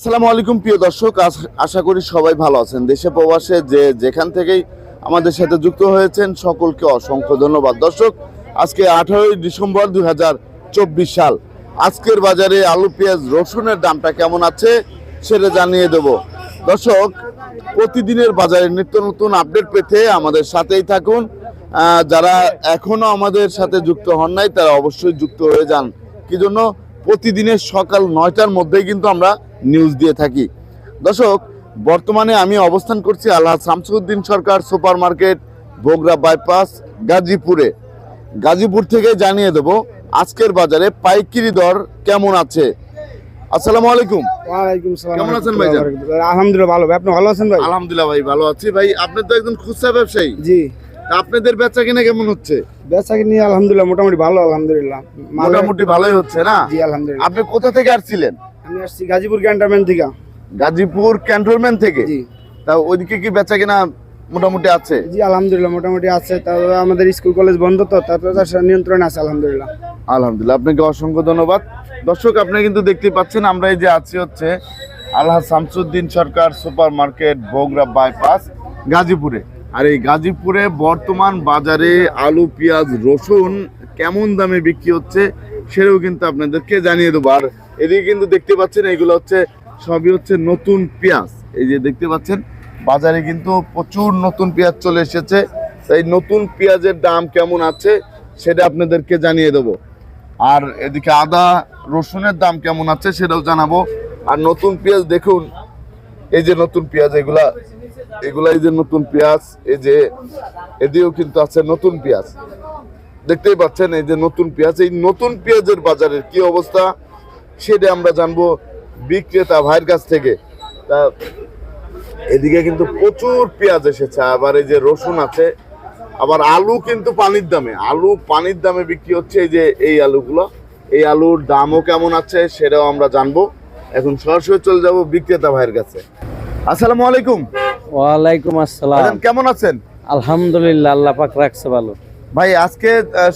আসসালামু আলাইকুম, প্রিয় দর্শক। আশা করি সবাই ভালো আছেন। দেশে প্রবাসে যে যেখান থেকেই আমাদের সাথে যুক্ত হয়েছেন, সকলকে অসংখ্য ধন্যবাদ। দর্শক, আজকে আঠারোই ডিসেম্বর দুই সাল। আজকের বাজারে আলু, পেঁয়াজ, রসুনের দামটা কেমন আছে সেটা জানিয়ে দেব। দর্শক, প্রতিদিনের বাজারে নিত্য নতুন আপডেট পেতে আমাদের সাথেই থাকুন। যারা এখনও আমাদের সাথে যুক্ত হন নাই, তারা অবশ্যই যুক্ত হয়ে যান। কি জন্য? প্রতিদিনের সকাল নয়টার মধ্যেই কিন্তু আমরা নিউজ দিয়ে থাকি। দর্শক বর্তমানে আমি অবস্থান করছি Allah Shamsuddin Sarkar super market Bogura bypass গাজীপুরে। গাজীপুর থেকে জানিয়ে দেব আজকের বাজারে পাইকারি দর কেমন আছে। আসসালামু আলাইকুম। ওয়ালাইকুম সালাম। কেমন আছেন ভাইজান? আলহামদুলিল্লাহ ভালো। ভাই আপনি ভালো আছেন ভাই? আলহামদুলিল্লাহ ভাই ভালো আছি। ভাই আপনি তো একজন খুচরা ব্যবসায়ী। জি। আপনাদের বেচা কিনা কেমন হচ্ছে? বেচা কিনি আলহামদুলিল্লাহ মোটামুটি ভালো আলহামদুলিল্লাহ। মোটামুটি ভালোই হচ্ছে না? জি আলহামদুলিল্লাহ। আপনি কোথা থেকে আসছিলেন? আমি আসছি গাজীপুর ক্যান্টনমেন্ট থেকে। গাজীপুর ক্যান্টনমেন্ট থেকে? জি। তা ওইদিকে কি বেচা কিনা মোটামুটি আছে? জি আলহামদুলিল্লাহ মোটামুটি আছে। তারপরে আমাদের স্কুল কলেজ বন্ধ তো তারপরে তার নিয়ন্ত্রণ আছে আলহামদুলিল্লাহ। আলহামদুলিল্লাহ আপনাকে অসংখ্য ধন্যবাদ। দর্শক আপনি কিন্তু দেখতে পাচ্ছেন আমরা এই যে আছি হচ্ছে Allah Shamsuddin Sarkar super market Bogura bypass গাজীপুরে। আর এই গাজীপুরে বর্তমান বাজারে আলু পেঁয়াজ রসুন কেমন দামে বিক্রি হচ্ছে সেটাও কিন্তু আপনাদেরকে জানিয়ে দেবো। আর এদিকে কিন্তু দেখতে পাচ্ছেন, এগুলো হচ্ছে, সবই হচ্ছে নতুন পেঁয়াজ। এই যে দেখতে পাচ্ছেন, বাজারে কিন্তু প্রচুর নতুন পেঁয়াজ চলে এসেছে। এই নতুন পেঁয়াজের দাম কেমন আছে, সেটা আপনাদেরকে জানিয়ে দেবো। আর এদিকে আদা, রসুনের দাম কেমন আছে, সেটাও জানাব। আর নতুন পেঁয়াজ দেখুন, এই যে নতুন পেঁয়াজ, এগুলা এগুলা এই যে নতুন পেঁয়াজ, এই যে, এদিকেও কিন্তু আছে নতুন পেঁয়াজ। দেখতেই পাচ্ছেন, এই যে নতুন পেঁয়াজ, এই নতুন পেঁয়াজের বাজারের কি অবস্থা? সেটা আমরা জানব বিক্রেতা ভাইয়ের কাছ থেকে। তা এদিকে কিন্তু প্রচুর পেঁয়াজ এসেছে আবার এই যে রসুন আছে আবার আলু কিন্তু পানির দামে। আলু পানির দামে বিক্রি হচ্ছে এই যে এই আলুগুলো। এই আলুর দামও কেমন আছে সেটাও আমরা জানব। এখন সরাসরি চলে যাব বিক্রেতা ভাইয়ের কাছে। আসসালামু আলাইকুম। ওয়ালাইকুম আসসালাম। কেমন আছেন? আলহামদুলিল্লাহ আল্লাহ পাক রাখছে ভালো। ভাই আজকে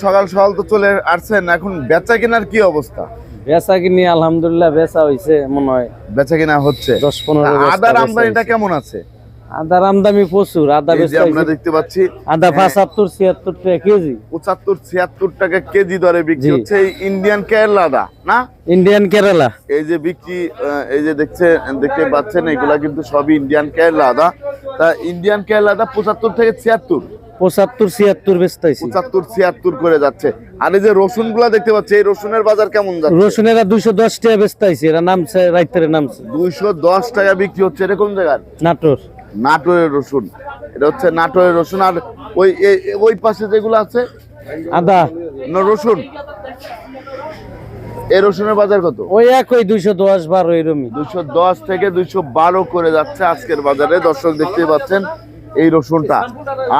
সকাল সকাল তো চলে আসছেন এখন বেচা কেনার কি অবস্থা? বেচা কিনি আলহামদুলিল্লাহ বেচা হয়েছে মনে হয়। বেচা কিনা হচ্ছে। দশ পনেরো আদার আমদানিটা কেমন আছে? আদার আমদামি প্রচুর আদা আমরা দেখতে পাচ্ছি আদা হ্যাঁ। পঁচাত্তর ছিয়াত্তর টাকা কেজি। পঁচাত্তর ছিয়াত্তর টাকা কেজি দরে বিক্রি হচ্ছে ইন্ডিয়ান কেরলা আদা না? ইন্ডিয়ান কেরালা এই যে বিক্রি এই যে দেখছে দেখতে পাচ্ছেন এগুলা কিন্তু সবই ইন্ডিয়ান কেরলা আদা তা ইন্ডিয়ান কেরলা আদা পঁচাত্তর থেকে ছিয়াত্তর। পঁচাত্তর ছিয়াত্তর বেচতেছি পঁচাত্তর ছিয়াত্তর করে যাচ্ছে। আর এই যে রসুনগুলা দেখতে পাচ্ছি এই রসুনের বাজার কেমন যাচ্ছে? রসুন এরা দুইশো দশ টাকা বেচতেছি এরা নামছে রাইতের নামছে। দুইশো দশ টাকা বিক্রি হচ্ছে এরকম জায়গার? নাটোর। নাটোরের রসুন। এটা হচ্ছে নাটোরের রসুন আর ওই ওই পাশে যেগুলো আছে? আদা। না, রসুন। এই রসুনের বাজার কত? ওই একই দুইশো দশ বারো এরমই। দুইশো দশ থেকে দুইশো বারো করে যাচ্ছে আজকের বাজারে। দর্শক দেখতে পাচ্ছেন এই রসুনটা।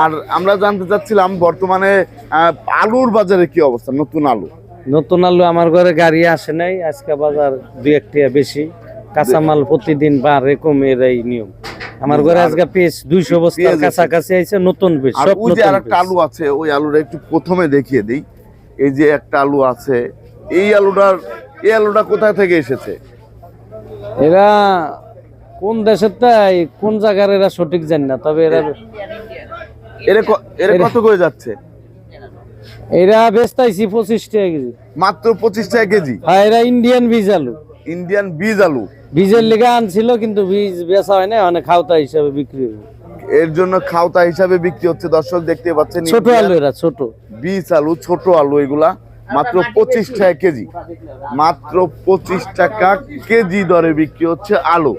আর আমরা জানতে চাচ্ছিলাম বর্তমানে আলুর বাজারে কি অবস্থা? নতুন আলু। নতুন আলু আমার ঘরে গাড়ি আসে নাই আজকে বাজার দুই এক টাকা বেশি। কাঁচামাল প্রতিদিন বাড়ে কমে এর এই নিয়ম। আমার ঘরে আজকে পেঁচ দুইশো বস্তার। কাছাকাছি আইছে নতুন আর সব নতুন একটা আলু আছে ওই আলুটা একটু প্রথমে দেখিয়ে দিই। এই যে একটা আলু আছে এই আলুটার এই আলুটা কোথা থেকে এসেছে? এরা কোন দেশের তাই কোন জায়গার এরা সঠিক জানি না তবে এরা এর কত করে যাচ্ছে? এরা বেচতাইছি পঁচিশ টাকা কেজি। মাত্র পঁচিশ টাকা কেজি? আর এরা ইন্ডিয়ান বীজ আলু। ইন্ডিয়ান বীজ আলু? বীজের লেগে আনছিল কিন্তু বীজ বেচা হয় না অনেক খাওতা হিসাবে বিক্রি হয়। এর জন্য খাওতা হিসাবে বিক্রি হচ্ছে দর্শক দেখতে পাচ্ছেন ছোট আলু এরা ছোট। বীজ আলু ছোট আলু এগুলা মাত্র পঁচিশ টাকা কেজি। মাত্র পঁচিশ টাকা কেজি দরে বিক্রি হচ্ছে আলু।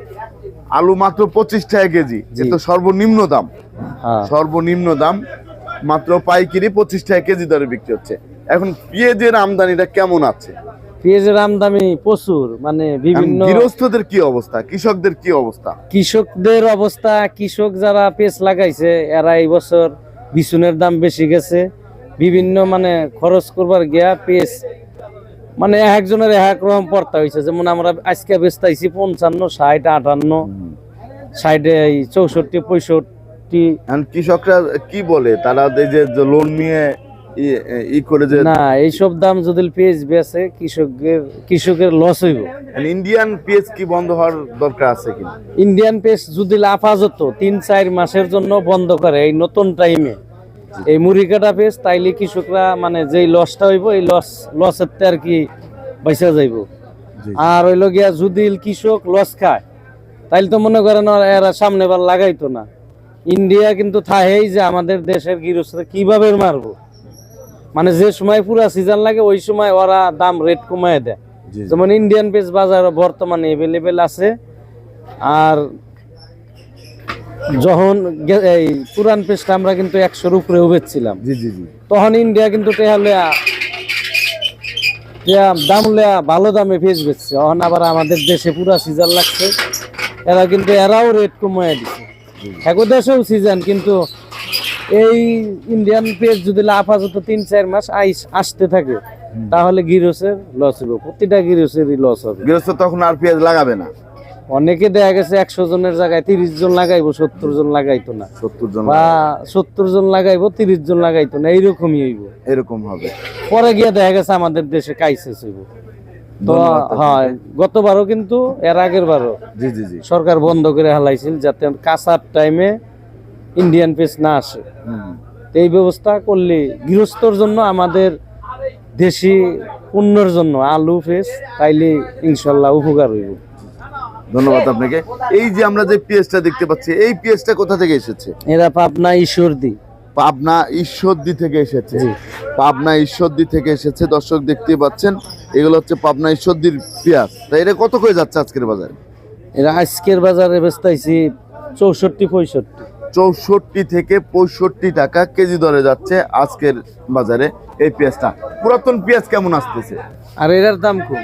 আলু মাত্র পঁচিশ টাকা কেজি। তো সর্বনিম্ন দাম। হ্যাঁ। সর্বনিম্ন দাম মাত্র পাইকারি পঁচিশ টাকা কেজি দরে বিক্রি হচ্ছে। এখন পেঁয়াজের আমদানিটা কেমন আছে? পেঁয়াজের আমদামি প্রচুর মানে বিভিন্ন গৃহস্থদের কি অবস্থা? কৃষকদের কি অবস্থা? কৃষকদের অবস্থা কৃষক যারা পেঁচ লাগাইছে এরা এই বছর বিছুনের দাম বেশি গেছে। বিভিন্ন মানে খরচ করবার গিয়া পেঁচ মানে একজনের এক রকম পড়তা হয়েছে যেমন আমরা আজকে বেচতাইছি পঞ্চান্ন ষাট আটান্ন ষাটে চৌষট্টি পঁয়ষট্টি। কৃষকরা কি বলে? তারা এই যে লোন নিয়ে ই- করে যে না এইসব দাম যদি পেঁয়াজ বেচে কৃষকের কৃষকের লস হইব। ইন্ডিয়ান পেঁয়াজ কি বন্ধ হওয়ার দরকার আছে ইন্ডিয়ান যদি আপাতত তিন চার মাসের জন্য বন্ধ করে এই নতুন টাইমে এই মুড়ি কাটা পেস্ট তাইলে কৃষকরা মানে যেই লসটা হইব এই লস লসের তে আর কি পয়সা যাইব। আর হইল গিয়া যদি কৃষক লস খায় তাইলে তো মনে করেন এরা সামনে বার লাগাইতো না। ইন্ডিয়া কিন্তু থাহেই যে আমাদের দেশের গৃহস্থরা কীভাবে মারবো? মানে যে সময় পুরা সিজন লাগে ওই সময় ওরা দাম রেট কমায় দেয়। যেমন ইন্ডিয়ান পেস বাজার বর্তমানে এভেলেবেল আছে। আর যখন এই পুরান পেস্টটা আমরা কিন্তু একশোর উপরে বেচছিলাম জি জি জি। তখন ইন্ডিয়া কিন্তু তেহালে দাম লেয়া ভালো দামে পেঁয়াজ বেচছে। এখন আবার আমাদের দেশে পুরা সিজন লাগছে। এরা কিন্তু এরাও রেট কমায় দিচ্ছে একো দেশেও সিজন কিন্তু এই ইন্ডিয়ান পেজ যদি আপাতত তিন চার মাস আইস আসতে থাকে। তাহলে গিরসের লস হবে প্রতিটা গিরসেরই লস হবে। গৃহস্থ তখন আর পেঁয়াজ লাগাবে না। অনেকে দেখা গেছে একশো জনের জায়গায় তিরিশ জন লাগাইবো সত্তর জন লাগাইতো না। সত্তর জন বা সত্তর জন লাগাইবো তিরিশ জন লাগাইতো না এইরকমই হইব। এরকম হবে। পরে গিয়ে দেখা গেছে আমাদের দেশে কাইসেস হইব। তো হয় গতবারও কিন্তু এর আগের বারও। জি জি জি। সরকার বন্ধ করে হালাইছিল যাতে কাঁচার টাইমে ইন্ডিয়ান পেস না আসে। এই ব্যবস্থা করলে গৃহস্থর জন্য আমাদের দেশি পণ্যের জন্য আলু ফেস তাইলে ইনশাল্লাহ উপকার হইব। ধন্যবাদ আপনাকে। এই যে আমরা যে পেঁয়াজটা দেখতে পাচ্ছি এই পেঁয়াজটা কোথা থেকে এসেছে? এরা পাবনা ঈশ্বরদী। পাবনা ঈশ্বরদী থেকে এসেছে। পাবনা ঈশ্বরদী থেকে এসেছে দর্শক দেখতে পাচ্ছেন। এগুলো হচ্ছে পাবনা ঈশ্বরদীর পেঁয়াজ। তা এটা কত করে যাচ্ছে আজকের বাজারে? এরা আজকের বাজারে বেচতাইছি চৌষট্টি পঁয়ষট্টি। চৌষট্টি থেকে পঁয়ষট্টি টাকা কেজি দরে যাচ্ছে আজকের বাজারে। এই পেঁয়াজটা। পুরাতন পেঁয়াজ কেমন আসতেছে? আর এরার দাম কম।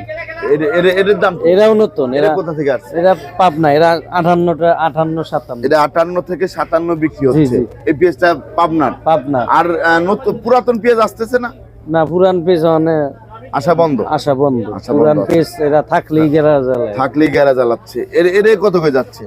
দাম এরাও নতুন এরা কোথা থেকে আসছে? এরা পাবনা এরা আঠান্নটা আঠান্ন সাতান্ন। এটা আটান্ন থেকে সাতান্ন বিক্রি হচ্ছে। এই পেঁয়াজটা পাবনার পাবনা। আর নতুন পুরাতন পেঁয়াজ আসতেছে না? না পুরান মানে বন্ধ। আশা বন্ধ। আশা পুরান বন্ধ। পেজ এরা থাকলেই গেরা জ্বালায়। থাকলেই জ্বালাচ্ছে। এর এর কত করে যাচ্ছে?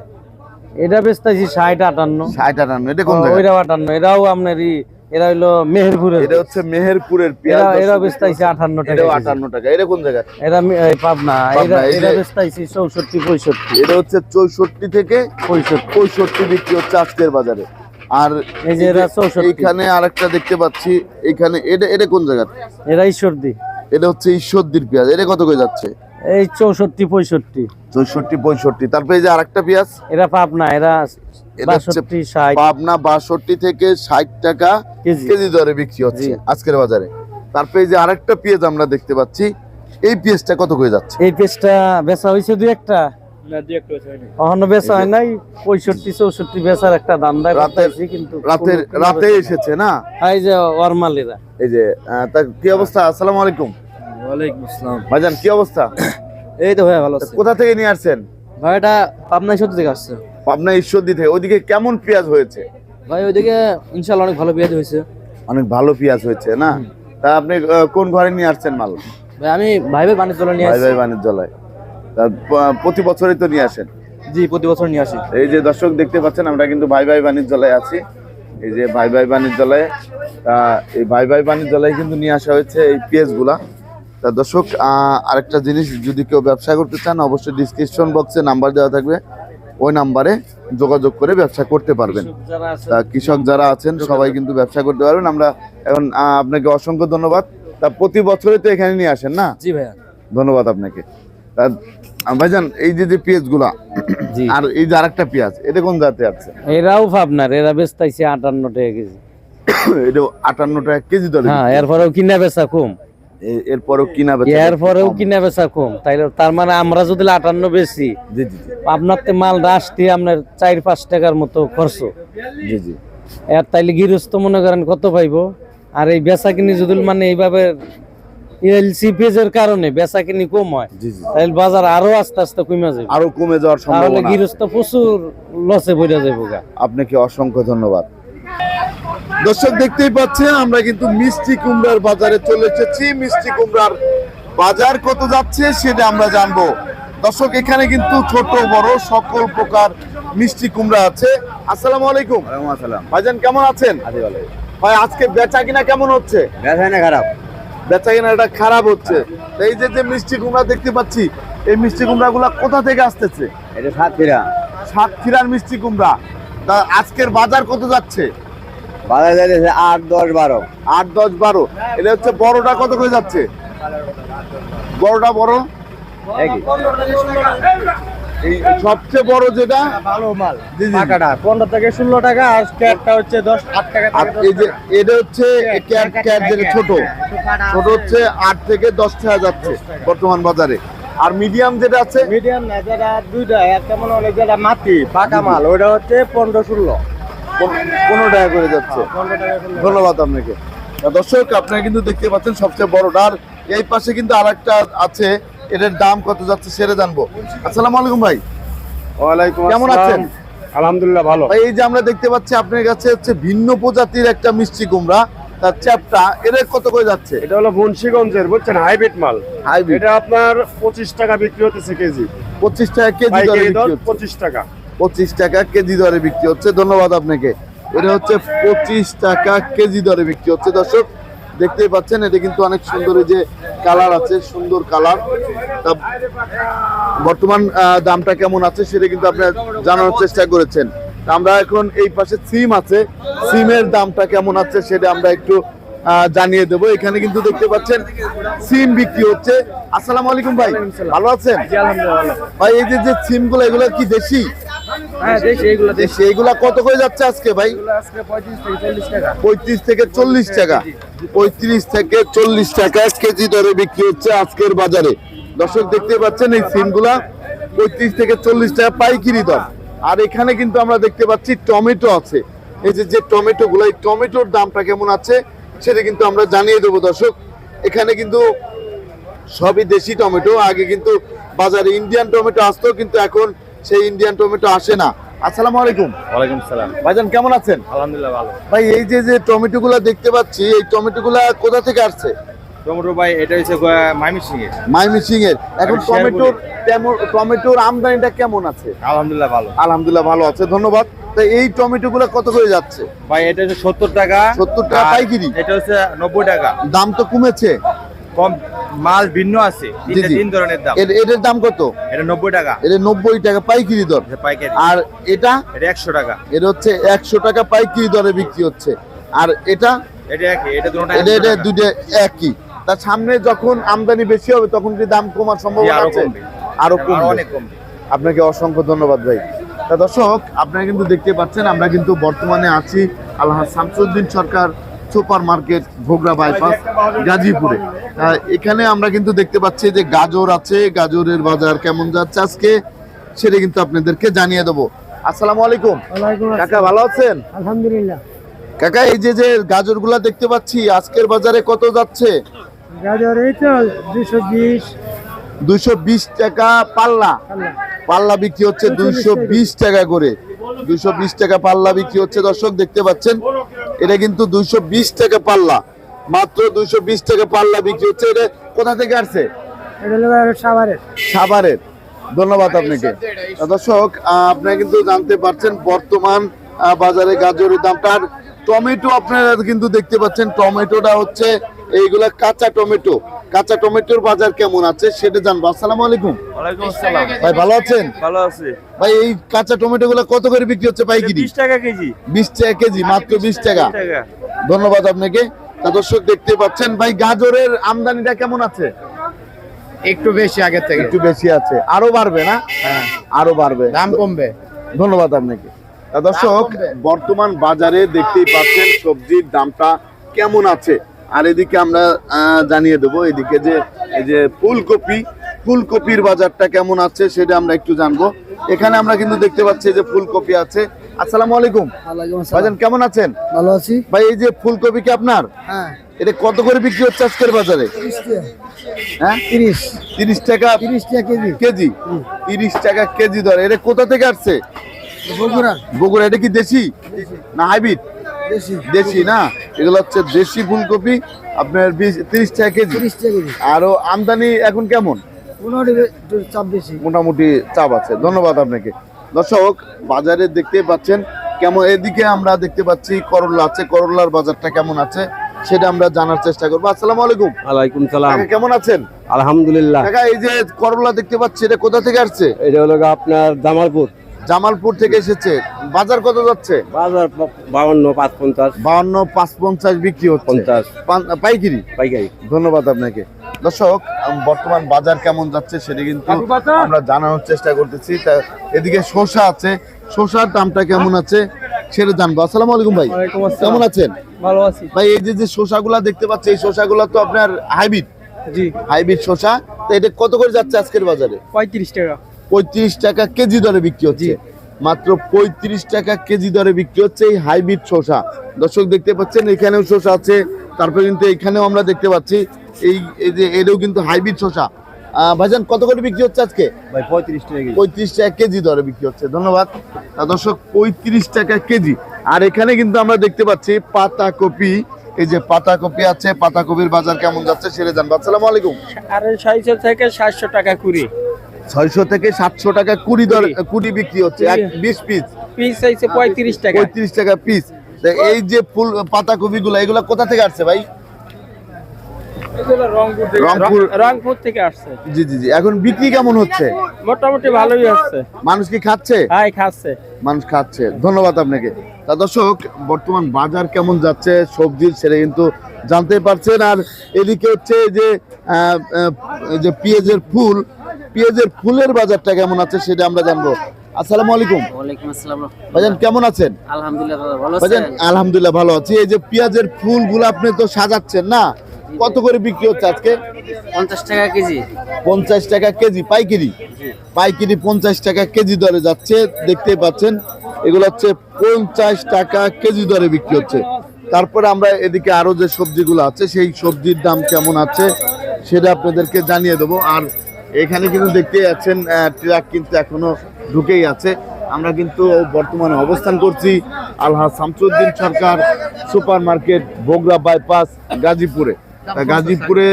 এটা ষাট আটান্ন। ষাট আটান্ন। এটা কোন আটান্ন। এরাও আপনার ই- এরা হইল মেহেরপুরের এটা হচ্ছে মেহেরপুরের পেঁয়াজ এরা বেচতাইছে আটান্ন টাকা এটাও কেজি। আটান্ন টাকা। এটা কোন জায়গা? এরা পাবনা। এরা এরা বেচতাইছি চৌষট্টি পঁয়ষট্টি। এটা হচ্ছে চৌষট্টি থেকে পঁয়ষট্টি। পঁয়ষট্টি বিক্রি হচ্ছে আজকের বাজারে। আর এই যে এরা চৌষট্টি। এইখানে আরেকটা দেখতে পাচ্ছি। এখানে এটা এটা কোন জায়গা? এরা ঈশ্বরদী। এটা হচ্ছে ঈশ্বরদীর পেঁয়াজ। এটা কত করে যাচ্ছে? এই চৌষট্টি পঁয়ষট্টি। চৌষট্টি পঁয়ষট্টি। তারপরে এই যে আরেকটা পেঁয়াজ? এরা পাবনা এরা পাবনা বাষট্টি থেকে ষাট টাকা কেজি। দরে বিক্রি হচ্ছে আজকের বাজারে। তারপরে যে আরেকটা পেঁয়াজ আমরা দেখতে পাচ্ছি এই পেঁয়াজটা কত করে যাচ্ছে? এই পেজটা বেচা হয়েছে দুই একটা? রাতে এসেছে না? এই যে অরমালিরা এই যে কি অবস্থা? আসসালামু আলাইকুম। ওয়ালাইকুম আসসালাম। ভাইজান কি অবস্থা? এই তো ভাই ভালো কোথা থেকে নিয়ে আসছেন? ভাই এটা পাবনা সত্যি থেকে আসছে। পাবনা ঈশ্বরদী থেকে। ওইদিকে কেমন পেঁয়াজ হয়েছে? ভাই ওইদিকে ইনশাল্লাহ অনেক ভালো পেঁয়াজ হয়েছে। অনেক ভালো পেঁয়াজ হয়েছে না? তা আপনি কোন ঘরে নিয়ে আসছেন মাল? ভাই আমি ভাই ভাই বাণিজ্য নিয়ে ভাই ভাই বাণিজ্যালয় তা প্রতি বছরই তো নিয়ে আসেন? জি প্রতি বছর নিয়ে আসি। এই যে দর্শক দেখতে পাচ্ছেন আমরা কিন্তু ভাই ভাই বাণিজ্যালয়ে আছি। এই যে ভাই ভাই বাণিজ্যালয়ে তা এই ভাই ভাই বাণিজ্যালয়ে কিন্তু নিয়ে আসা হয়েছে এই পেঁয়াজগুলা। তা দর্শক আরেকটা জিনিস যদি কেউ ব্যবসা করতে চান অবশ্যই ডিসক্রিপশন বক্সে নাম্বার দেওয়া থাকবে। ওই নাম্বারে যোগাযোগ করে ব্যবসা করতে পারবেন। তা কৃষক যারা আছেন সবাই কিন্তু ব্যবসা করতে পারবেন। আমরা এখন আপনাকে অসংখ্য ধন্যবাদ। তা প্রতি বছরই তো এখানে নিয়ে আসেন না? জি ভাইয়া। ধন্যবাদ আপনাকে। তা ভাইজান এই যে যে পেঁয়াজগুলা জি। আর এই যে আরেকটা পেঁয়াজ এটা কোন জাতে আছে? এরাও ভাবনার এরা বেচতাইছে আটান্ন টাকা কেজি। এটা আটান্ন টাকা কেজি দরে হ্যাঁ এরপরেও কিনা বেচা কম। এরপরেও কিনা বেচা এরপরেও কিনা বেচা কম। তাইলে তার মানে আমরা যদি আটান্ন বেশি জি জি জি, আপনার তে মাল আপনার চার পাঁচ টাকার মতো খরচ। জি জি। এর তাইলে গৃহস্থ মনে করেন কত পাইবো? আর এই বেচা কিনি যদি মানে এইভাবে এলসি পেজের কারণে বেচা কিনি কম হয় তাহলে বাজার আরও আস্তে আস্তে কমে যাবে। আরও কমে যাওয়ার সম্ভাবনা। গৃহস্থ প্রচুর লসে পড়ে যাব আপনাকে অসংখ্য ধন্যবাদ। দর্শক দেখতেই পাচ্ছে আমরা কিন্তু মিষ্টি কুমড়ার বাজারে চলে এসেছি। মিষ্টি কুমড়ার বাজার কত যাচ্ছে সেটা আমরা জানব। দর্শক এখানে কিন্তু ছোট বড় সকল প্রকার মিষ্টি কুমড়া আছে। আসসালামু আলাইকুম। আসসালাম। ভাইজান কেমন আছেন? ভাই আজকে বেচা কিনা কেমন হচ্ছে? ব্যবসা খারাপ। বেচা কিনাটা খারাপ হচ্ছে। এই যে যে মিষ্টি কুমড়া দেখতে পাচ্ছি এই মিষ্টি কুমড়া গুলা কোথা থেকে আসতেছে? এটা সাতক্ষীরা। সাতক্ষীরার মিষ্টি কুমড়া। তা আজকের বাজার কত যাচ্ছে? বাজার যাইতেছে আট দশ বারো। আট দশ বারো। এটা হচ্ছে বড়টা কত করে যাচ্ছে? বড়টা বড়? এই সবচেয়ে বড় যেটা? ভালো মাল। জি, জি। টাকাটা পনেরো থেকে ষোলো টাকা আর ক্যাটটা হচ্ছে দশ আট টাকা আর এই যে এটা হচ্ছে ক্যাট ক্যাট যেটা ছোট। ছোট হচ্ছে আট থেকে দশ টাকা যাচ্ছে বর্তমান বাজারে। আর মিডিয়াম যেটা আছে? মিডিয়াম না যেটা দুইটা একটা মনে হলে যেটা মাটি পাকা মাল ওটা হচ্ছে পনেরো ষোলো। পনেরো টাকা করে যাচ্ছে? ধন্যবাদ আপনাকে। দর্শক আপনারা কিন্তু দেখতে পাচ্ছেন সবচেয়ে বড় আর এই পাশে কিন্তু আরেকটা আছে এটার দাম কত যাচ্ছে সেটা জানব। আসসালামু আলাইকুম ভাই। ওয়ালাইকুম কেমন আছেন? আলহামদুলিল্লাহ ভালো। এই যে আমরা দেখতে পাচ্ছি আপনার কাছে হচ্ছে ভিন্ন প্রজাতির একটা মিষ্টি কুমড়া তার চ্যাপটা এর কত করে যাচ্ছে? এটা হলো মুন্সিগঞ্জের বুঝছেন হাইব্রিড মাল। হাইব্রিড। এটা আপনার পঁচিশ টাকা বিক্রি হতেছে কেজি। পঁচিশ টাকা কেজি পঁচিশ টাকা। পঁচিশ টাকা কেজি দরে বিক্রি হচ্ছে। ধন্যবাদ আপনাকে। এটা হচ্ছে পঁচিশ টাকা কেজি দরে বিক্রি হচ্ছে। দর্শক দেখতেই পাচ্ছেন এটা কিন্তু অনেক সুন্দর যে কালার আছে সুন্দর কালার। বর্তমান দামটা কেমন আছে সেটা কিন্তু আপনার জানানোর চেষ্টা করেছেন। আমরা এখন এই পাশে সিম আছে। সিমের দামটা কেমন আছে সেটা আমরা একটু আহ, জানিয়ে দেবো। এখানে কিন্তু দেখতে পাচ্ছেন সিম বিক্রি হচ্ছে। আসসালামু আলাইকুম ভাই। ভালো আছেন? ভাই এই যে যে সিমগুলো এগুলো কি দেশি? হ্যাঁ এইগুলা কত করে যাচ্ছে আজকে ভাই? পঁয়ত্রিশ থেকে চল্লিশ টাকা। পঁয়ত্রিশ থেকে চল্লিশ টাকা। পঁয়ত্রিশ থেকে চল্লিশ টাকা কেজি দরে বিক্রি হচ্ছে আজকের বাজারে। দর্শক দেখতে পাচ্ছেন এই সিমগুলা পঁয়ত্রিশ থেকে চল্লিশ টাকা পাইকিরি দর। আর এখানে কিন্তু আমরা দেখতে পাচ্ছি টমেটো আছে। এই যে যে টমেটো গুলো এই টমেটোর দামটা কেমন আছে সেটা কিন্তু আমরা জানিয়ে দেবো দর্শক। এখানে কিন্তু সবই দেশি টমেটো। আগে কিন্তু বাজারে ইন্ডিয়ান টমেটো আসতো কিন্তু এখন সেই ইন্ডিয়ান টমেটো আসে না। আসসালামু আলাইকুম। ওয়ালাইকুম সালাম। ভাইজান কেমন আছেন? আলহামদুলিল্লাহ ভালো। ভাই এই যে যে টমেটো গুলা দেখতে পাচ্ছি এই টমেটো গুলা কোথা থেকে আসছে? টমেটো ভাই এটা হচ্ছে মাইমি সিং এর মাইমিসিং এর এখন শেয়ার টমেটোর টমেটোর আমদানিটা কেমন আছে? আলহামদুলিল্লাহ ভালো। আলহামদুলিল্লাহ ভালো আছে ধন্যবাদ। তো এই টমেটো গুলা কত করে যাচ্ছে? ভাই এটা হচ্ছে সত্তর টাকা। 70 টাকা পাইকারি? এটা হচ্ছে নব্বই টাকা। দাম তো কমেছে। কম মাল ভিন্ন আছে জি, তিন ধরনের দাম। এটার দাম কত? এটা নব্বই টাকা। এটা নব্বই টাকা পাইকারি দর। পাইকারি। আর এটা? এটা একশো টাকা। এটা হচ্ছে একশো টাকা পাইকারি দরে বিক্রি হচ্ছে। আর এটা? এটা একই এটা দুটোটা এটা এটা দুটো একই। তার সামনে যখন আমদানি বেশি হবে তখন কি দাম কমার সম্ভাবনা আরও আছে? কমবে। আরও আরও কমবে। অনেক কমবে। আপনাকে অসংখ্য ধন্যবাদ ভাই। তা দর্শক আপনারা কিন্তু দেখতে পাচ্ছেন আমরা কিন্তু বর্তমানে আছি Allah Shamsuddin Sarkar super market Bhogra bypass গাজীপুরে। এখানে আমরা কিন্তু দেখতে পাচ্ছি যে গাজর আছে গাজরের বাজার কেমন যাচ্ছে আজকে সেটা কিন্তু আপনাদেরকে জানিয়ে দেবো। আসসালামু আলাইকুম। কাকা ভালো আছেন? আলহামদুলিল্লাহ। কাকা এই যে যে গাজরগুলা দেখতে পাচ্ছি আজকের বাজারে কত যাচ্ছে? গাজর এই তো টাকা পাল্লা। পাল্লা। বিক্রি হচ্ছে দুইশো বিশ টাকা করে। দুইশো বিশ টাকা পাল্লা বিক্রি হচ্ছে দর্শক দেখতে পাচ্ছেন। এটা কিন্তু দুইশো বিশ টাকা পাল্লা। মাত্র দুইশো বিশ টাকা পাল্লা বিক্রি হচ্ছে। এটা কোথা থেকে আসছে? সাবারের সাভারের। সাভারের। ধন্যবাদ আপনাকে। দর্শক আপনারা কিন্তু জানতে পারছেন বর্তমান বাজারে গাজরের দামটা। আর টমেটো আপনারা কিন্তু দেখতে পাচ্ছেন টমেটোটা হচ্ছে এইগুলা কাঁচা টমেটো। কাঁচা টমেটোর বাজার কেমন আছে সেটা জানব। আসসালামু আলাইকুম। ভাই ভালো আছেন? ভালো আছে। ভাই এই কাঁচা টমেটো গুলো কত করে বিক্রি হচ্ছে পাইকারি? বিশ টাকা কেজি। বিশ টাকা কেজি মাত্র বিশ টাকা। ধন্যবাদ আপনাকে। তা দর্শক দেখতে পাচ্ছেন ভাই গাজরের আমদানিটা কেমন আছে? একটু বেশি আগের থেকে। একটু বেশি আছে। আরও বাড়বে না? আরও বাড়বে। দাম কমবে। ধন্যবাদ আপনাকে। তা দর্শক বর্তমান বাজারে দেখতেই পাচ্ছেন সবজির দামটা কেমন আছে? আর এদিকে আমরা জানিয়ে দেবো এদিকে যে এই যে ফুলকপি ফুলকপির বাজারটা কেমন আছে সেটা আমরা একটু জানব। এখানে আমরা কিন্তু দেখতে পাচ্ছি যে ফুলকপি আছে। আসসালামু আলাইকুম। ভাইজান কেমন আছেন? ভালো আছি। ভাই এই যে ফুলকপি কি আপনার? হ্যাঁ। এটা কত করে বিক্রি হচ্ছে আজকের বাজারে? হ্যাঁ? তিরিশ। তিরিশ টাকা? তিরিশ টাকা কেজি। কেজি? তিরিশ টাকা কেজি দর এটা কোথা থেকে আসছে? বগুড়া। বগুড়া। এটা কি দেশি। না হাইব্রিড? দেশি না? এগুলো হচ্ছে দেশি ফুলকপি আপনার বিশ তিরিশ টাকা কেজি। তিরিশ টাকা কেজি। আরও আমদানি এখন কেমন? পনেরো চাপ বেশি। মোটামুটি চাপ আছে। ধন্যবাদ আপনাকে। দর্শক বাজারে দেখতে পাচ্ছেন কেমন এদিকে আমরা দেখতে পাচ্ছি করল্লা আছে। করল্লার বাজারটা কেমন আছে সেটা আমরা জানার চেষ্টা করব। আসসালামু আলাইকুম। ওয়ালাইকুম সালাম। কেমন আছেন? আলহামদুলিল্লাহ। এই যে করল্লা দেখতে পাচ্ছি এটা কোথা থেকে আসছে? এটা হলো আপনার জামালপুর। জামালপুর থেকে এসেছে। বাজার কত যাচ্ছে? বাজার বাউন্ন পাঁচ পঞ্চাশ। বাউন্ন পাঁচ পঞ্চাশ বিক্রি হচ্ছে। পঞ্চাশ। পাইকারি? পাইকারি। ধন্যবাদ আপনাকে। দর্শক বর্তমান বাজার কেমন যাচ্ছে সেটা কিন্তু আমরা জানানোর চেষ্টা করতেছি। তা এদিকে শসা আছে। শসার দামটা কেমন আছে সেটা জানব। আসসালামু আলাইকুম ভাই। কেমন আছেন? ভালো আছি। ভাই এই যে যে শসাগুলা দেখতে পাচ্ছি এই শসাগুলা তো আপনার হাইব্রিড। জি। হাইব্রিড শসা। তো এটা কত করে যাচ্ছে আজকের বাজারে? পঁয়ত্রিশ টাকা। পঁয়ত্রিশ টাকা কেজি দরে বিক্রি হচ্ছে। মাত্র পঁয়ত্রিশ টাকা কেজি দরে বিক্রি হচ্ছে এই হাইব্রিড শসা। দর্শক দেখতে পাচ্ছেন এখানেও শসা আছে তারপরে কিন্তু এখানেও আমরা দেখতে পাচ্ছি এই এই যে এটাও কিন্তু হাইব্রিড শসা। আহ, ভাইজান কত করে বিক্রি হচ্ছে আজকে? ভাই পঁয়ত্রিশ টাকা পঁয়ত্রিশ টাকা কেজি দরে বিক্রি হচ্ছে ধন্যবাদ। দর্শক পঁয়ত্রিশ টাকা কেজি। আর এখানে কিন্তু আমরা দেখতে পাচ্ছি পাতা কপি এই যে পাতা কপি আছে পাতা কপির বাজার কেমন যাচ্ছে সেটা জানব। আসসালামু আলাইকুম। আর ছয়শো থেকে সাতশো টাকা কুড়ি। ছয়শো থেকে সাতশো টাকা কুড়ি দর কুড়ি। বিক্রি হচ্ছে। বিশ পিস পিস চাইছে পঁয়ত্রিশ টাকা। পঁয়ত্রিশ টাকা পিস এই যে ফুল পাতা কপি গুলো এগুলো কোথা থেকে আসছে ভাই? রংপুর থেকে। রংপুর। রং- রংপুর থেকে আসছে। জি জি জি। এখন বিক্রি কেমন হচ্ছে? মোটামুটি ভালোই মানুষ কি খাচ্ছে? হাই খাচ্ছে। মানুষ খাচ্ছে। ধন্যবাদ আপনাকে। তা দর্শক বর্তমান বাজার কেমন যাচ্ছে? সবজির সেটা কিন্তু জানতে পারছেন। আর এদিকে হচ্ছে যে যে পেঁয়াজের ফুল পেঁয়াজের ফুলের বাজারটা কেমন আছে সেটা আমরা জানব। আসসালামু আলাইকুম। ওয়ালাইকুম আসসালাম ভাইজান কেমন আছেন? আলহামদুলিল্লাহ দাদা ভালো ভাইজান আলহামদুলিল্লাহ ভালো আছি। এই যে পেঁয়াজের ফুলগুলো আপনি তো সাজাচ্ছেন না? কত করে বিক্রি হচ্ছে আজকে? পঞ্চাশ টাকা কেজি। পঞ্চাশ টাকা কেজি পাইকারি? পাইকারি পঞ্চাশ টাকা কেজি দরে যাচ্ছে দেখতে পাচ্ছেন। এগুলো হচ্ছে পঞ্চাশ টাকা কেজি দরে বিক্রি হচ্ছে। তারপরে আমরা এদিকে আরও যে সবজিগুলো আছে সেই সবজির দাম কেমন আছে সেটা আপনাদেরকে জানিয়ে দেবো। আর এখানে কিন্তু দেখতে যাচ্ছেন ট্রাক কিন্তু এখনও ঢুকেই আছে। আমরা কিন্তু বর্তমানে অবস্থান করছি Alha Shamsuddin Sarkar super market Bogura bypass গাজীপুরে। গাজীপুরে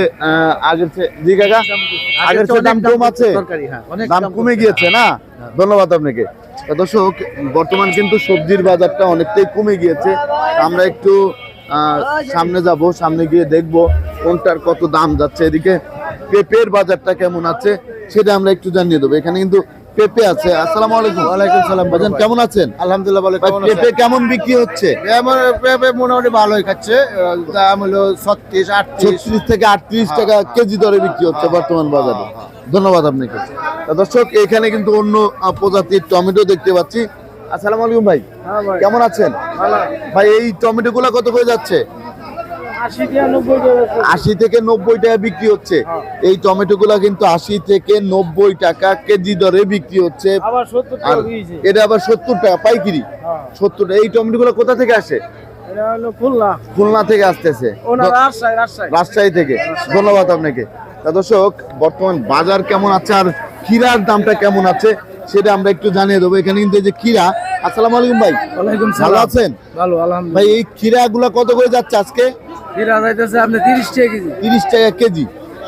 আগের জি কাকা? আগের চেয়ে দাম কম আছে। দাম কমে গিয়েছে না? ধন্যবাদ আপনাকে। দর্শক বর্তমান কিন্তু সবজির বাজারটা অনেকটাই কমে গিয়েছে। আমরা একটু আহ, সামনে যাব সামনে গিয়ে দেখব কোনটার কত দাম যাচ্ছে এদিকে। পেঁপের বাজারটা কেমন আছে সেটা আমরা একটু জানিয়ে দেবো। এখানে কিন্তু পেঁপে আছে। আসসালামু আলাইকুম। ওয়ালাইকুম সালাম বাজান কেমন আছেন? আলহামদুলিল্লাহ ভালো ভাই, পেঁপে কেমন বিক্রি হচ্ছে? মোটামুটি ভালোই খাচ্ছে। দাম হলো ছত্রিশ আটত্রিশ। থেকে আটত্রিশ টাকা কেজি দরে বিক্রি হচ্ছে বর্তমান বাজারে। ধন্যবাদ আপনাকে। দর্শক এখানে কিন্তু অন্য প্রজাতির টমেটো দেখতে পাচ্ছি। আসসালামু আলাইকুম ভাই। কেমন আছেন? ভাই এই টমেটো গুলা কত করে যাচ্ছে? আশি থেকে নব্বই টাকা বিক্রি হচ্ছে। এই টমেটো গুলা কিন্তু আশি থেকে নব্বই টাকা কেজি দরে বিক্রি হচ্ছে। এটা আবার সত্তর টাকা পাইকারি। সত্তর এই টমেটো গুলা কোথা থেকে আসে? খুলনা। থেকে আসতেছে। রাজশাহী থেকে। ধন্যবাদ আপনাকে। দর্শক বর্তমান বাজার কেমন আছে আর ক্ষীরার দামটা কেমন আছে? সেটা আমরা একটু জানিয়ে দেবো। এখানে কিন্তু এই যে ক্ষীরা আসসালামু আলাইকুম ভাই। ওয়ালাইকুম ভালো আছেন? ভালো আলহামদুলিল্লাহ। ভাই এই ক্ষীরা গুলা কত করে যাচ্ছে আজকে? ফিরা যাইতেছে আপনি তিরিশ টাকা কেজি। তিরিশ টাকা কেজি।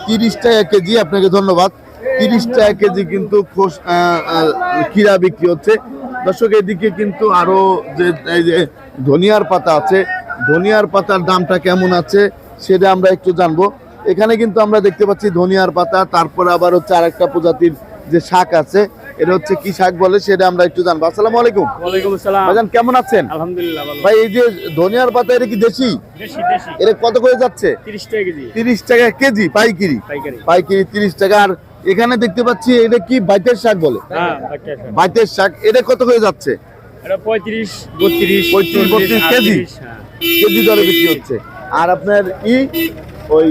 তিরিশ টাকা কেজি আপনাকে ধন্যবাদ। তিরিশ টাকা কেজি কিন্তু আহ, বিক্রি হচ্ছে। দর্শক এদিকে কিন্তু আরও যে এই যে ধনিয়ার পাতা আছে ধনিয়ার পাতার দামটা কেমন আছে সেটা আমরা একটু জানব। এখানে কিন্তু আমরা দেখতে পাচ্ছি ধনিয়ার পাতা তারপরে আবার হচ্ছে আরেকটা প্রজাতির যে শাক আছে এটা হচ্ছে কি শাক বলে সেটা আমরা একটু জানব। আসসালামু আলাইকুম। ওয়ালাইকুম আসসালাম। ভাইজান কেমন আছেন? আলহামদুলিল্লাহ ভালো। ভাই এই যে ধনিয়ার পাতা এটা কি দেশি? এটা কত করে যাচ্ছে? তিরিশ টাকা কেজি। তিরিশ টাকা কেজি পাইকিরি? পাইকারি। পাইকারি তিরিশ টাকা। আর এখানে দেখতে পাচ্ছি এটা কি বাইতের শাক বলে? হ্যাঁ বাইতের শাক। এটা কত করে যাচ্ছে? এটা কেজি? কেজি দরে বিক্রি হচ্ছে। আর আপনার ই ওই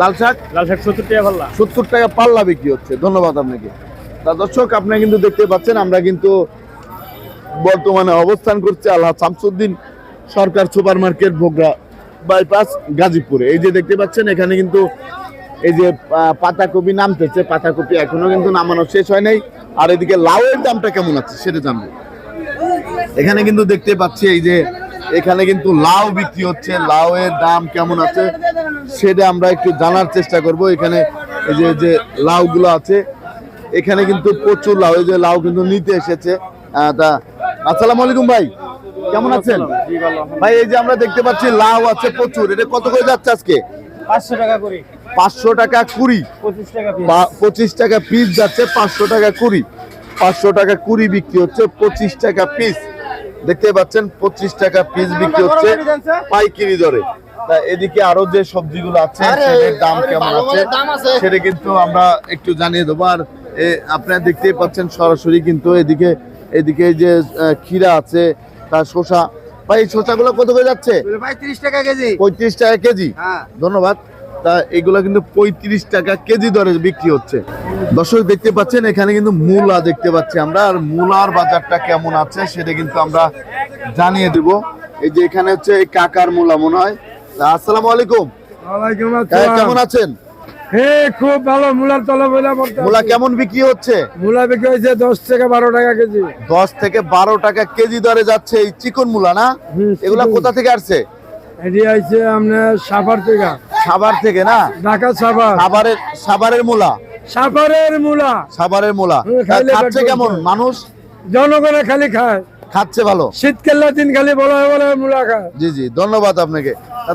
লাল শাক? লাল শাক সত্তর টাকা পাল্লা। সত্তর টাকা পাল্লা বিক্রি হচ্ছে। ধন্যবাদ আপনাকে। দর্শক আপনারা কিন্তু দেখতে পাচ্ছেন, আমরা কিন্তু বর্তমানে অবস্থান করছি Allah Shamsuddin Sarkar super market Bhogra bypass গাজীপুরে। এই যে দেখতে পাচ্ছেন, এখানে কিন্তু এই যে পাতাকপি নামতেছে, পাতাকপি এখনও কিন্তু নামানো শেষ হয় নাই। আর এদিকে লাউয়ের দামটা কেমন আছে সেটা জানব। এখানে কিন্তু দেখতে পাচ্ছি এই যে, এখানে কিন্তু লাউ বিক্রি হচ্ছে, লাউয়ের দাম কেমন আছে সেটা আমরা একটু জানার চেষ্টা করব। এখানে এই যে যে লাউগুলো আছে এখানে কিন্তু প্রচুর লাউ এই যে লাউ কিন্তু নিতে এসেছে। তা আসসালামু আলাইকুম ভাই। কেমন আছেন? ভাই এই যে আমরা দেখতে পাচ্ছি লাউ আছে প্রচুর। এটা কত করে যাচ্ছে আজকে? পাঁচশো টাকা করে। পাঁচশো টাকা কুড়ি। পঁচিশ টাকা পিস যাচ্ছে পাঁচশো টাকা কুড়ি। পাঁচশো টাকা কুড়ি বিক্রি হচ্ছে পঁচিশ টাকা পিস দেখতে পাচ্ছেন পঁচিশ টাকা পিস বিক্রি হচ্ছে পাইকারি দরে। তা এদিকে আরও যে সবজিগুলো আছে সেটার দাম কেমন আছে। সেটা কিন্তু আমরা একটু জানিয়ে দেবো। আর আপনারা দেখতেই পাচ্ছেন সরাসরি কিন্তু এদিকে এদিকে যে ক্ষীরা আছে তার শসা। ভাই এই শসাগুলো কত করে যাচ্ছে? পঁয়ত্রিশ টাকা কেজি। পঁয়ত্রিশ টাকা কেজি। হ্যাঁ। ধন্যবাদ। তা এগুলো কিন্তু পঁয়ত্রিশ টাকা কেজি দরে বিক্রি হচ্ছে। দর্শক দেখতে পাচ্ছেন এখানে কিন্তু মূলা দেখতে পাচ্ছি আমরা। আর মূলার বাজারটা কেমন আছে সেটা কিন্তু আমরা জানিয়ে দেব। এই যে এখানে হচ্ছে এই কাকার মূলা মনে হয়। আসসালামু আলাইকুম। কেমন আছেন? খুব ভালো মূলার তলা বইলা মূলা কেমন বিক্রি হচ্ছে? মূলা বিক্রি হয়েছে দশ থেকে বারো টাকা কেজি। দশ থেকে বারো টাকা কেজি দরে যাচ্ছে এই চিকন মূলা না? এগুলা কোথা থেকে আসছে? এটি আইছে আপনার সাফার থেকে। সাভার থেকে না? ঢাকা সাফার সাভারের সাভারের মূলা। সাফারের মূলা। সাভারের মূলা। খাচ্ছে কেমন? মানুষ? জনগণে খালি খায়। খাচ্ছে ভালো। শীতকালে দিন খালি বলা বলে মূলা খায়। জি জি ধন্যবাদ আপনাকে।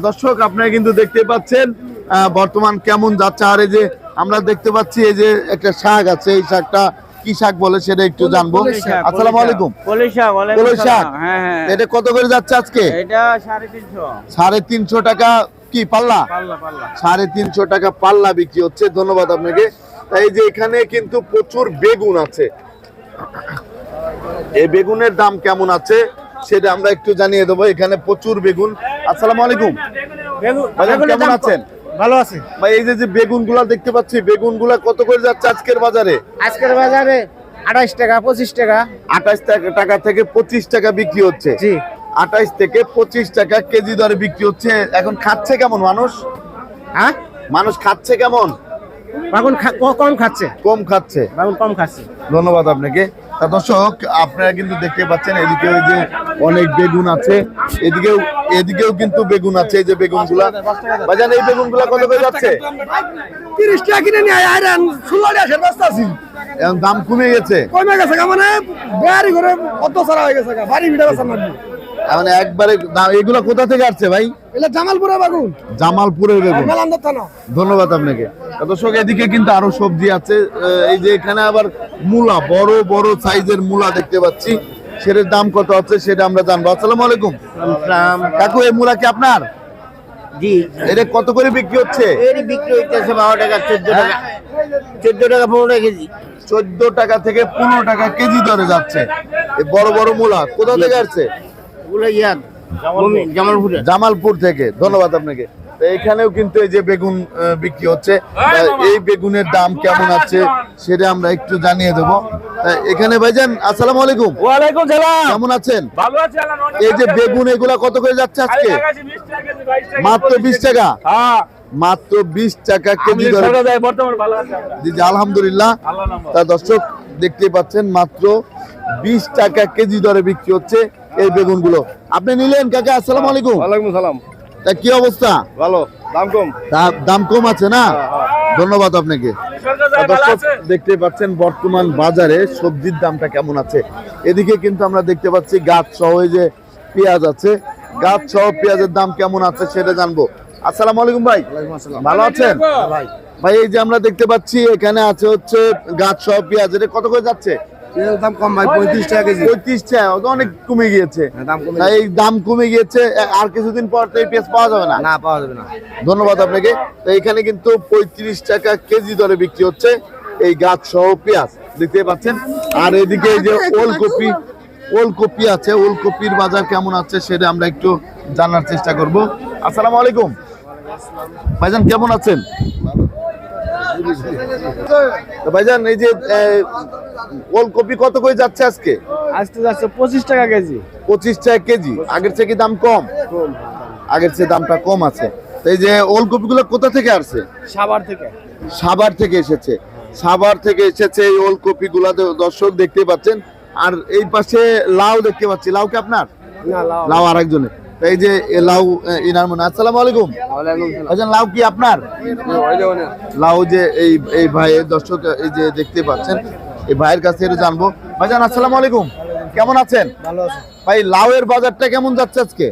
দর্শক আপনারা কিন্তু দেখতে পাচ্ছেন বর্তমান কেমন যাচ্ছে? আর এই যে আমরা দেখতে পাচ্ছি এই যে একটা শাক আছে এই শাকটা কি শাক বলে সেটা একটু জানব। আসসালামু আলাইকুম। কলই শাক হ্যাঁ হ্যাঁ। এটা কত করে যাচ্ছে আজকে? সাড়ে তিনশো। টাকা কি পাল্লা? সাড়ে তিনশো টাকা পাল্লা বিক্রি হচ্ছে ধন্যবাদ আপনাকে। এই যে এখানে কিন্তু প্রচুর বেগুন আছে। এই বেগুনের দাম কেমন আছে সেটা আমরা একটু জানিয়ে দেবো। এখানে প্রচুর বেগুন। আসসালামু আলাইকুম। কেমন আছেন? ভালো আছে। ভাই এই যে যে বেগুনগুলা দেখতে পাচ্ছি বেগুনগুলা কত করে যাচ্ছে আজকের বাজারে? আজকের বাজারে আঠাইশ টাকা পঁচিশ টাকা। আঠাশ টাকা থেকে পঁচিশ টাকা বিক্রি হচ্ছে। জি। আঠাইশ থেকে পঁচিশ টাকা কেজি দরে বিক্রি হচ্ছে। এখন খাচ্ছে কেমন মানুষ? হ্যাঁ? মানুষ খাচ্ছে কেমন? বাগুন কম খাচ্ছে। কম খাচ্ছে। বাগুন কম খাচ্ছে। ধন্যবাদ আপনাকে। দর্শক আপনারা কিন্তু দেখতে পাচ্ছেন এদিকে ওই যে অনেক বেগুন আছে। এদিকেও এদিকেও কিন্তু বেগুন আছে এই যে বেগুনগুলা। বাজান এই বেগুনগুলা কত করে যাচ্ছে? তিরিশ টাকা কিনে নিয়ে আর ষোলো টাকা রাস্তা আছি। এখন দাম কমে গেছে। কমে গেছে মানে বাড়ি ঘরে অত সারা হয়ে গেছে বাড়ি বেচা এখন একবারে দাম এগুলা কোথা থেকে আসছে ভাই? এটা জামালপুরে বাগুন। জামালপুরের বেগুন। ধন্যবাদ আপনাকে। দর্শক এদিকে কিন্তু আরও সবজি আছে। এই যে এখানে আবার মূলা বড় বড় সাইজের মূলা দেখতে পাচ্ছি। সেটার দাম কত আছে সেটা আমরা জানব। আসসালামু আলাইকুম। কাকু এই মূলা কি আপনার? জি। এটা কত করে বিক্রি হচ্ছে? এর বিক্রি হইতেছে বারো টাকা চোদ্দ টাকা। চোদ্দ টাকা পনেরো টাকা কেজি। চোদ্দ টাকা থেকে পনেরো টাকা কেজি দরে যাচ্ছে। এই বড় বড় মূলা কোথা থেকে আসছে? জামালপুরে। জামালপুর। থেকে। ধন্যবাদ আপনাকে। এখানেও কিন্তু এই যে বেগুন বিক্রি হচ্ছে। এই বেগুনের দাম কেমন আছে সেটা আমরা একটু জানিয়ে দেবো। এখানে ভাইজান আসসালামু আলাইকুম। ওয়ালাইকুম সালাম। কেমন আছেন? ভালো আছে এই যে বেগুন এগুলা কত করে যাচ্ছে আজকে? মাত্র বিশ টাকা? হ্যাঁ। মাত্র বিশ টাকা কেজি দরে বর্তমান ভালো আছে জি আলহামদুলিল্লাহ। তা দর্শক দেখতে পাচ্ছেন মাত্র বিশ টাকা কেজি দরে বিক্রি হচ্ছে। এই বেগুনগুলো। আপনি নিলেন কাকা আসসালামু আলাইকুম। ওয়ালাইকুম সালাম। তা কি অবস্থা? ভালো। দাম কম। তা- দাম কম আছে না? ধন্যবাদ আপনাকে। দর্শক দেখতে পাচ্ছেন বর্তমান বাজারে সবজির দামটা কেমন আছে। এদিকে কিন্তু আমরা দেখতে পাচ্ছি গাছ সহ এই যে পেঁয়াজ আছে। গাছ সহ পেঁয়াজের দাম কেমন আছে সেটা জানব। আসসালামু আলাইকুম ভাই। ভালো আছেন? ভাই ভাই এই যে আমরা দেখতে পাচ্ছি এখানে আছে হচ্ছে গাছ সহ পেঁয়াজ। এটা কত করে যাচ্ছে? দাম কম ভাই পঁয়ত্রিশ টাকা কেজি। পঁয়ত্রিশ টাকা অনেক কমে গিয়েছে। দাম কমে এই দাম কমে গিয়েছে আর কিছুদিন পর তো এই পেঁয়াজ পাওয়া যাবে না? না পাওয়া যাবে না। ধন্যবাদ আপনাকে। তো এখানে কিন্তু পঁয়ত্রিশ টাকা কেজি দরে বিক্রি হচ্ছে এই গাছ সহ পেঁয়াজ দেখতে পাচ্ছেন? আর এদিকে এই যে ওলকপি ওলকপি আছে ওলকপির বাজার কেমন আছে সেটা আমরা একটু জানার চেষ্টা করব। আসসালামু আলাইকুম। ভাইজান কেমন আছেন? ভাইজান এই যে আহ, ওলকপি কত করে যাচ্ছে আজকে? আজকে যাচ্ছে পঁচিশ টাকা কেজি। পঁচিশ টাকা কেজি। আগের থেকে দাম কম? আগের চেয়ে দামটা কম আছে। তো এই যে ওলকপি গুলো কোথা থেকে আসছে? সাভার থেকে। সাভার থেকে এসেছে। সাভার থেকে এসেছে এই ওলকপি গুলা দর্শক দেখতে পাচ্ছেন। আর এই পাশে লাউ দেখতে পাচ্ছি। লাউ কি আপনার? না লাউ লাউ আর একজনের এই যে লাউ ইনার মনে আসসালামু আলাইকুম। আচ্ছা লাউ কি আপনার? লাউ যে এই এই ভাইয়ের দর্শক এই যে দেখতে পাচ্ছেন এই ভাইয়ের কাছে এটা জানব। ভাইজান আসসালামু আলাইকুম। কেমন আছেন? ভালো আছে। ভাই লাউয়ের বাজারটা কেমন যাচ্ছে আজকে?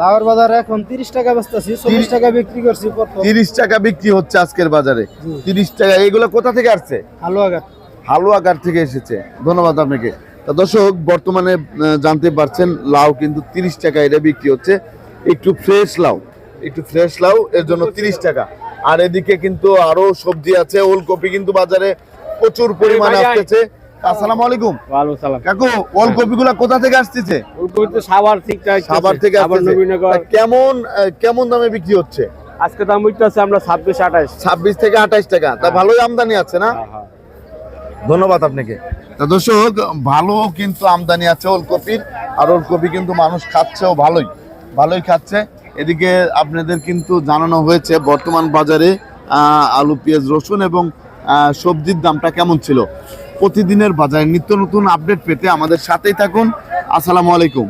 লাউয়ের বাজার এখন তিরিশ টাকা বেচতেছি চল্লিশ টাকা বিক্রি করছি প্রথম। তিরিশ টাকা বিক্রি হচ্ছে আজকের বাজারে। জি। তিরিশ টাকা এগুলো কোথা থেকে আসছে? হালুয়াঘাট। হালুয়াঘাট থেকে এসেছে। ধন্যবাদ আপনাকে। দর্শক বর্তমানে জানতে পারছেন লাউ কিন্তু তিরিশ টাকা এটা বিক্রি হচ্ছে। একটু ফ্রেশ লাউ একটু ফ্রেশ লাউ এর জন্য তিরিশ টাকা। আর এদিকে কিন্তু আরও সবজি আছে ওলকপি কিন্তু বাজারে প্রচুর পরিমাণে আসতেছে। আসসালামু আলাইকুম। সালাম। কাকু ওলকপি গুলা কোথা থেকে আসতেছে? তো সাবার ঠিক সাভার থেকে কেমন কেমন দামে বিক্রি হচ্ছে? আজকে দাম উঠতেছে আমরা ছাব্বিশ আঠাশ। ছাব্বিশ থেকে আঠাশ টাকা। তা ভালোই আমদানি আছে না? ধন্যবাদ আপনাকে। তা দর্শক ভালো কিন্তু আমদানি আছে ওলকপির আর ওলকপি কিন্তু মানুষ খাচ্ছেও ভালোই। ভালোই খাচ্ছে। এদিকে আপনাদের কিন্তু জানানো হয়েছে বর্তমান বাজারে আহ, আলু পেঁয়াজ রসুন এবং সবজির দামটা কেমন ছিল? প্রতিদিনের বাজারে নিত্য নতুন আপডেট পেতে আমাদের সাথেই থাকুন। আসসালামু আলাইকুম।